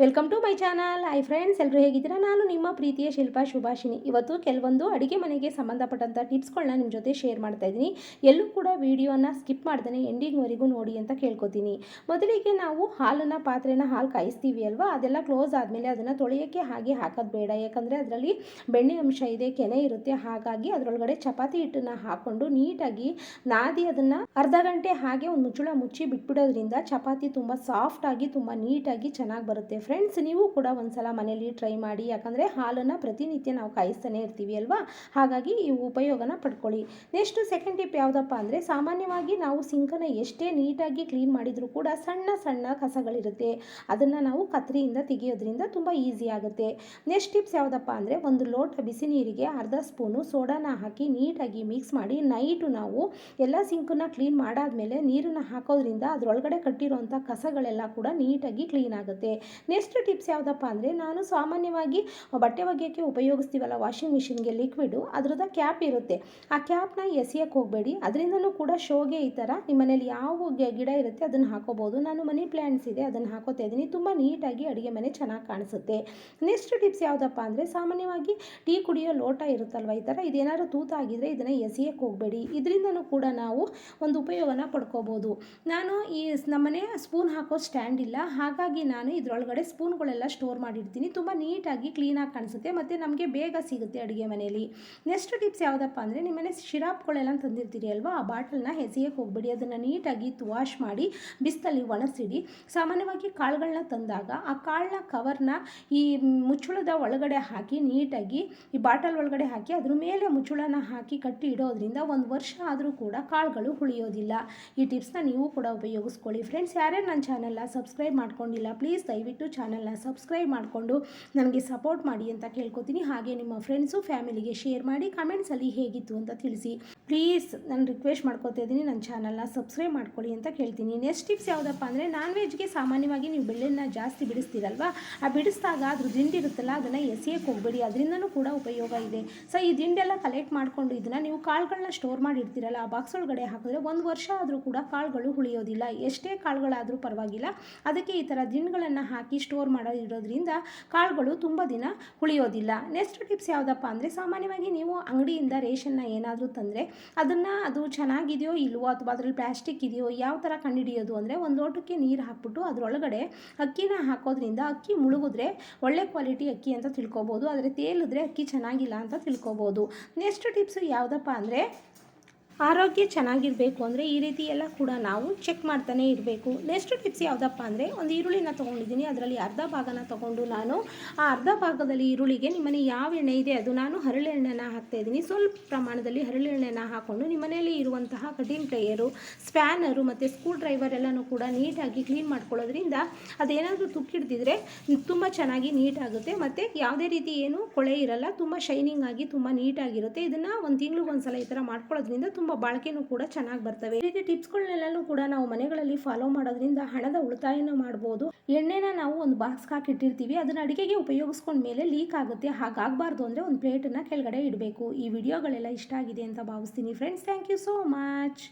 Welcome to my channel hi friends ಎಲ್ಲರೂ ಹೇಗಿದ್ದೀರಾ? ನಾನು ನಿಮ್ಮ ಪ್ರೀತಿಯ ಶಿಲ್ಪಾ ಶುಭಾಷಿನಿ ಇವತ್ತು ಕೆಲವೊಂದು ಅಡುಗೆ ಮನೆಗೆ ಸಂಬಂಧಪಟ್ಟಂಥ ಟಿಪ್ಸ್ಗಳನ್ನ ನಿಮ್ಮ ಜೊತೆ ಶೇರ್ ಮಾಡ್ತಾ ಇದ್ದೀನಿ. ಎಲ್ಲೂ ಕೂಡ ವೀಡಿಯೋನ ಸ್ಕಿಪ್ ಮಾಡ್ದೇ ಎಂಡಿಂಗ್ವರೆಗೂ ನೋಡಿ ಅಂತ ಕೇಳ್ಕೊತೀನಿ. ಮೊದಲಿಗೆ ನಾವು ಹಾಲನ್ನು ಪಾತ್ರೆನ ಹಾಲು ಕಾಯಿಸ್ತೀವಿ ಅಲ್ವಾ? ಅದೆಲ್ಲ ಕ್ಲೋಸ್ ಆದಮೇಲೆ ಅದನ್ನು ತೊಳೆಯೋಕ್ಕೆ ಹಾಗೆ ಹಾಕೋದು ಬೇಡ. ಯಾಕಂದರೆ ಅದರಲ್ಲಿ ಬೆಣ್ಣೆ ಅಂಶ ಇದೆ, ಕೆನೆ ಇರುತ್ತೆ. ಹಾಗಾಗಿ ಅದರೊಳಗಡೆ ಚಪಾತಿ ಹಿಟ್ಟನ್ನು ಹಾಕ್ಕೊಂಡು ನೀಟಾಗಿ ನಾದಿ ಅದನ್ನು ಅರ್ಧ ಗಂಟೆ ಹಾಗೆ ಒಂದು ಮುಚ್ಚಳ ಮುಚ್ಚಿ ಬಿಟ್ಬಿಡೋದ್ರಿಂದ ಚಪಾತಿ ತುಂಬ ಸಾಫ್ಟಾಗಿ ತುಂಬ ನೀಟಾಗಿ ಚೆನ್ನಾಗಿ ಬರುತ್ತೆ. ಫ್ರೆಂಡ್ಸ್ ನೀವು ಕೂಡ ಒಂದ್ಸಲ ಮನೇಲಿ ಟ್ರೈ ಮಾಡಿ, ಯಾಕಂದರೆ ಹಾಲನ್ನು ಪ್ರತಿನಿತ್ಯ ನಾವು ಕಾಯಿಸ್ತಾನೆ ಇರ್ತೀವಿ ಅಲ್ವಾ? ಹಾಗಾಗಿ ಈ ಉಪಯೋಗನ ಪಡ್ಕೊಳ್ಳಿ. ನೆಕ್ಸ್ಟ್ ಸೆಕೆಂಡ್ ಟಿಪ್ ಯಾವುದಪ್ಪ ಅಂದರೆ, ಸಾಮಾನ್ಯವಾಗಿ ನಾವು ಸಿಂಕನ್ನು ಎಷ್ಟೇ ನೀಟಾಗಿ ಕ್ಲೀನ್ ಮಾಡಿದರೂ ಕೂಡ ಸಣ್ಣ ಸಣ್ಣ ಕಸಗಳಿರುತ್ತೆ. ಅದನ್ನು ನಾವು ಕತ್ರಿಯಿಂದ ತೆಗೆಯೋದ್ರಿಂದ ತುಂಬ ಈಸಿ ಆಗುತ್ತೆ. ನೆಕ್ಸ್ಟ್ ಟಿಪ್ಸ್ ಯಾವುದಪ್ಪ ಅಂದರೆ, ಒಂದು ಲೋಟ ಬಿಸಿ ನೀರಿಗೆ ಅರ್ಧ ಸ್ಪೂನು ಸೋಡಾನ ಹಾಕಿ ನೀಟಾಗಿ ಮಿಕ್ಸ್ ಮಾಡಿ ನೈಟು ನಾವು ಎಲ್ಲ ಸಿಂಕನ್ನ ಕ್ಲೀನ್ ಮಾಡಾದಮೇಲೆ ನೀರನ್ನು ಹಾಕೋದ್ರಿಂದ ಅದರೊಳಗಡೆ ಕಟ್ಟಿರೋಂಥ ಕಸಗಳೆಲ್ಲ ಕೂಡ ನೀಟಾಗಿ ಕ್ಲೀನ್ ಆಗುತ್ತೆ. ನೆಕ್ಸ್ಟ್ ಟಿಪ್ಸ್ ಯಾವುದಪ್ಪ ಅಂದರೆ ನಾನು ಸಾಮಾನ್ಯವಾಗಿ ಬಟ್ಟೆ ಒಗೆಯೋಕ್ಕೆ ಉಪಯೋಗಿಸ್ತೀವಲ್ಲ ವಾಷಿಂಗ್ ಮಿಷಿನ್ಗೆ ಲಿಕ್ವಿಡು ಅದ್ರದ್ದು ಕ್ಯಾಪ್ ಇರುತ್ತೆ. ಆ ಕ್ಯಾಪ್ನ ಎಸೆಯೋಕ್ಕೆ ಹೋಗಬೇಡಿ. ಅದರಿಂದಲೂ ಕೂಡ ಶೋಗೆ ಈ ಥರ ನಿಮ್ಮ ಮನೇಲಿ ಯಾವ ಗಿಡ ಇರುತ್ತೆ ಅದನ್ನು ಹಾಕೋಬೋದು ನಾನು ಮನಿ ಪ್ಲ್ಯಾಂಟ್ಸ್ ಇದೆ, ಅದನ್ನು ಹಾಕೋತಾ ಇದ್ದೀನಿ. ತುಂಬ ನೀಟಾಗಿ ಅಡುಗೆ ಮನೆ ಚೆನ್ನಾಗಿ ಕಾಣಿಸುತ್ತೆ. ನೆಕ್ಸ್ಟ್ ಟಿಪ್ಸ್ ಯಾವುದಪ್ಪ ಅಂದರೆ ಸಾಮಾನ್ಯವಾಗಿ ಟೀ ಕುಡಿಯೋ ಲೋಟ ಇರುತ್ತಲ್ವ ಈ ಥರ ಇದೇನಾದ್ರು ತೂತ ಆಗಿದ್ರೆ ಇದನ್ನು ಎಸೆಯಕ್ಕೆ ಹೋಗಬೇಡಿ. ಇದರಿಂದನೂ ಕೂಡ ನಾವು ಒಂದು ಉಪಯೋಗನ ಪಡ್ಕೋಬೋದು ನಾನು ಈ ನಮ್ಮನೆ ಸ್ಪೂನ್ ಹಾಕೋ ಸ್ಟ್ಯಾಂಡ್ ಇಲ್ಲ. ಹಾಗಾಗಿ ನಾನು ಇದರೊಳಗಡೆ ಸ್ಪೂನ್ಗಳೆಲ್ಲ ಸ್ಟೋರ್ ಮಾಡಿರ್ತೀನಿ. ತುಂಬ ನೀಟಾಗಿ ಕ್ಲೀನಾಗಿ ಕಾಣಿಸುತ್ತೆ. ಮತ್ತು ನಮಗೆ ಬೇಗ ಸಿಗುತ್ತೆ ಅಡುಗೆ ಮನೆಯಲ್ಲಿ. ನೆಕ್ಸ್ಟ್ ಟಿಪ್ಸ್ ಯಾವುದಪ್ಪ ಅಂದರೆ ನಿಮ್ಮನೆ ಶಿರಾಪ್ಗಳೆಲ್ಲ ತಂದಿರ್ತೀರಿ ಅಲ್ವಾ? ಆ ಬಾಟಲ್ನ ಎಸೆಯಕ್ಕೆ ಹೋಗ್ಬೇಡಿ. ಅದನ್ನು ನೀಟಾಗಿ ವಾಶ್ ಮಾಡಿ ಬಿಸಿಲಲ್ಲಿ ಒಣಸಿಡಿ ಸಾಮಾನ್ಯವಾಗಿ ಕಾಳುಗಳನ್ನ ತಂದಾಗ ಆ ಕಾಳನ್ನ ಕವರ್ನ ಈ ಮುಚ್ಚುಳದ ಒಳಗಡೆ ಹಾಕಿ ನೀಟಾಗಿ ಈ ಬಾಟಲ್ ಒಳಗಡೆ ಹಾಕಿ ಅದ್ರ ಮೇಲೆ ಮುಚ್ಚುಳನ ಹಾಕಿ ಕಟ್ಟಿ ಇಡೋದ್ರಿಂದ ಒಂದು ವರ್ಷ ಆದರೂ ಕೂಡ ಕಾಳುಗಳು ಉಳಿಯೋದಿಲ್ಲ ಈ ಟಿಪ್ಸ್ನ ನೀವು ಕೂಡ ಉಪಯೋಗಿಸ್ಕೊಳ್ಳಿ. ಫ್ರೆಂಡ್ಸ್ ಯಾರ್ಯಾರು ನನ್ನ ಚಾನಲ್ನ ಸಬ್ಸ್ಕ್ರೈಬ್ ಮಾಡ್ಕೊಂಡಿಲ್ಲ ಪ್ಲೀಸ್ ದಯವಿಟ್ಟು ಚಾನಲ್ನ ಸಬ್ಸ್ಕ್ರೈಬ್ ಮಾಡಿಕೊಂಡು ನನಗೆ ಸಪೋರ್ಟ್ ಮಾಡಿ ಅಂತ ಕೇಳ್ಕೊತೀನಿ. ಹಾಗೆ ನಿಮ್ಮ ಫ್ರೆಂಡ್ಸು ಫ್ಯಾಮಿಲಿಗೆ ಶೇರ್ ಮಾಡಿ ಕಮೆಂಟ್ಸಲ್ಲಿ ಹೇಗಿತ್ತು ಅಂತ ತಿಳಿಸಿ. ಪ್ಲೀಸ್ ನಾನು ರಿಕ್ವೆಸ್ಟ್ ಮಾಡ್ಕೊತಾ ಇದ್ದೀನಿ. ನನ್ನ ಚಾನಲ್ನ ಸಬ್ಸ್ಕ್ರೈಬ್ ಮಾಡ್ಕೊಳ್ಳಿ ಅಂತ ಕೇಳ್ತೀನಿ. ನೆಕ್ಸ್ಟ್ ಟಿಪ್ಸ್ ಯಾವುದಪ್ಪ ಅಂದರೆ ನಾನ್ ವೆಜ್ಗೆ ಸಾಮಾನ್ಯವಾಗಿ ನೀವು ಬೆಳ್ಳೆನ ಜಾಸ್ತಿ ಬಿಡಿಸ್ತೀರಲ್ವಾ? ಆ ಬಿಡಿಸಿದಾಗ ಅದ್ರ ದಿಂಡಿರುತ್ತಲ್ಲ ಅದನ್ನು ಎಸೆಯಕ್ಕೆ ಹೋಗಬೇಡಿ. ಅದರಿಂದನೂ ಕೂಡ ಉಪಯೋಗ ಇದೆ. ಸೊ ಈ ದಿಂಡೆಲ್ಲ ಕಲೆಕ್ಟ್ ಮಾಡಿಕೊಂಡು ಇದನ್ನು ನೀವು ಕಾಳುಗಳನ್ನ ಸ್ಟೋರ್ ಮಾಡಿ ಇಡ್ತೀರಲ್ಲ ಆ ಬಾಕ್ಸ್ ಒಳಗಡೆ ಹಾಕಿದ್ರೆ ಒಂದು ವರ್ಷ ಆದರೂ ಕೂಡ ಕಾಳುಗಳು ಉಳಿಯೋದಿಲ್ಲ ಎಷ್ಟೇ ಕಾಳುಗಳಾದರೂ ಪರವಾಗಿಲ್ಲ. ಅದಕ್ಕೆ ಈ ಥರ ದಿಂಡುಗಳನ್ನು ಹಾಕಿ ಸ್ಟೋರ್ ಮಾಡೋ ಇರೋದ್ರಿಂದ ಕಾಳುಗಳು ತುಂಬ ದಿನ ಉಳಿಯೋದಿಲ್ಲ ನೆಕ್ಸ್ಟ್ ಟಿಪ್ಸ್ ಯಾವುದಪ್ಪ ಅಂದರೆ ಸಾಮಾನ್ಯವಾಗಿ ನೀವು ಅಂಗಡಿಯಿಂದ ರೇಷನ್ನ ಏನಾದರೂ ತಂದರೆ ಅದನ್ನು ಅದು ಚೆನ್ನಾಗಿದೆಯೋ ಇಲ್ವೋ ಅಥವಾ ಅದರಲ್ಲಿ ಪ್ಲಾಸ್ಟಿಕ್ ಇದೆಯೋ ಯಾವ ಥರ ಕಂಡುಹಿಡಿಯೋದು ಅಂದರೆ ಒಂದು ಲೋಟಕ್ಕೆ ನೀರು ಹಾಕ್ಬಿಟ್ಟು ಅದರೊಳಗಡೆ ಅಕ್ಕಿನ ಹಾಕೋದ್ರಿಂದ ಅಕ್ಕಿ ಮುಳುಗಿದ್ರೆ ಒಳ್ಳೆ ಕ್ವಾಲಿಟಿ ಅಕ್ಕಿ ಅಂತ ತಿಳ್ಕೊಬೋದು. ಆದರೆ ತೇಲಿದ್ರೆ ಅಕ್ಕಿ ಚೆನ್ನಾಗಿಲ್ಲ ಅಂತ ತಿಳ್ಕೊಬೋದು. ನೆಕ್ಸ್ಟ್ ಟಿಪ್ಸ್ ಯಾವುದಪ್ಪ ಅಂದರೆ ಆರೋಗ್ಯ ಚೆನ್ನಾಗಿರಬೇಕು ಅಂದರೆ ಈ ರೀತಿ ಎಲ್ಲ ಕೂಡ ನಾವು ಚೆಕ್ ಮಾಡ್ತಾನೆ ಇರಬೇಕು. ನೆಕ್ಸ್ಟ್ ಟಿಪ್ಸ್ ಯಾವುದಪ್ಪ ಅಂದರೆ ಒಂದು ಈರುಳ್ಳಿನ ತೊಗೊಂಡಿದ್ದೀನಿ. ಅದರಲ್ಲಿ ಅರ್ಧ ಭಾಗನ ತೊಗೊಂಡು ನಾನು ಆ ಅರ್ಧ ಭಾಗದಲ್ಲಿ ಈರುಳ್ಳಿಗೆ ನಿಮ್ಮನೆ ಯಾವ ಎಣ್ಣೆ ಇದೆ ಅದು ನಾನು ಹರಳೆಣ್ಣೆನ ಹಾಕ್ತಾ ಇದ್ದೀನಿ. ಸ್ವಲ್ಪ ಪ್ರಮಾಣದಲ್ಲಿ ಹರಳೆಣ್ಣೆನ ಹಾಕ್ಕೊಂಡು ನಿಮ್ಮನೆಯಲ್ಲಿ ಇರುವಂತಹ ಕಟಿಂಗ್ ಪ್ಲೇಯರು ಸ್ಪ್ಯಾನರು ಮತ್ತು ಸ್ಕ್ರೂ ಡ್ರೈವರ್ ಎಲ್ಲನೂ ಕೂಡ ನೀಟಾಗಿ ಕ್ಲೀನ್ ಮಾಡ್ಕೊಳ್ಳೋದ್ರಿಂದ ಅದೇನಾದರೂ ತುಕ್ಕಿಡ್ದಿದ್ರೆ ತುಂಬ ಚೆನ್ನಾಗಿ ನೀಟಾಗುತ್ತೆ. ಮತ್ತು ಯಾವುದೇ ರೀತಿ ಏನು ಕೊಳೆ ಇರಲ್ಲ, ತುಂಬ ಶೈನಿಂಗ್ ಆಗಿ ತುಂಬ ನೀಟಾಗಿರುತ್ತೆ. ಇದನ್ನು ಒಂದು ತಿಂಗ್ಳಿಗೆ ಒಂದು ಸಲ ಈ ಥರ ಮಾಡ್ಕೊಳ್ಳೋದ್ರಿಂದ ತುಂಬ ಬಾಳಿಕೆನೂ ಕೂಡ ಚೆನ್ನಾಗಿ ಬರ್ತವೆ. ಈ ರೀತಿ ಟಿಪ್ಸ್ಗಳನ್ನೆಲ್ಲನೂ ಕೂಡ ನಾವು ಮನೆಗಳಲ್ಲಿ ಫಾಲೋ ಮಾಡೋದ್ರಿಂದ ಹಣದ ಉಳಿತಾಯನ ಮಾಡಬಹುದು ಎಣ್ಣೆನ ನಾವು ಒಂದು ಬಾಕ್ಸ್ಗೆ ಹಾಕಿಟ್ಟಿರ್ತೀವಿ ಅದನ್ನ ಅಡುಗೆಗೆ ಉಪಯೋಗಿಸ್ಕೊಂಡ ಮೇಲೆ ಲೀಕ್ ಆಗುತ್ತೆ. ಹಾಗಾಗಬಾರ್ದು ಅಂದರೆ ಒಂದು ಪ್ಲೇಟನ್ನು ಕೆಳಗಡೆ ಇಡಬೇಕು. ಈ ವಿಡಿಯೋಗಳೆಲ್ಲ ಇಷ್ಟ ಆಗಿದೆ ಅಂತ ಭಾವಿಸ್ತೀನಿ. Friends thank you so much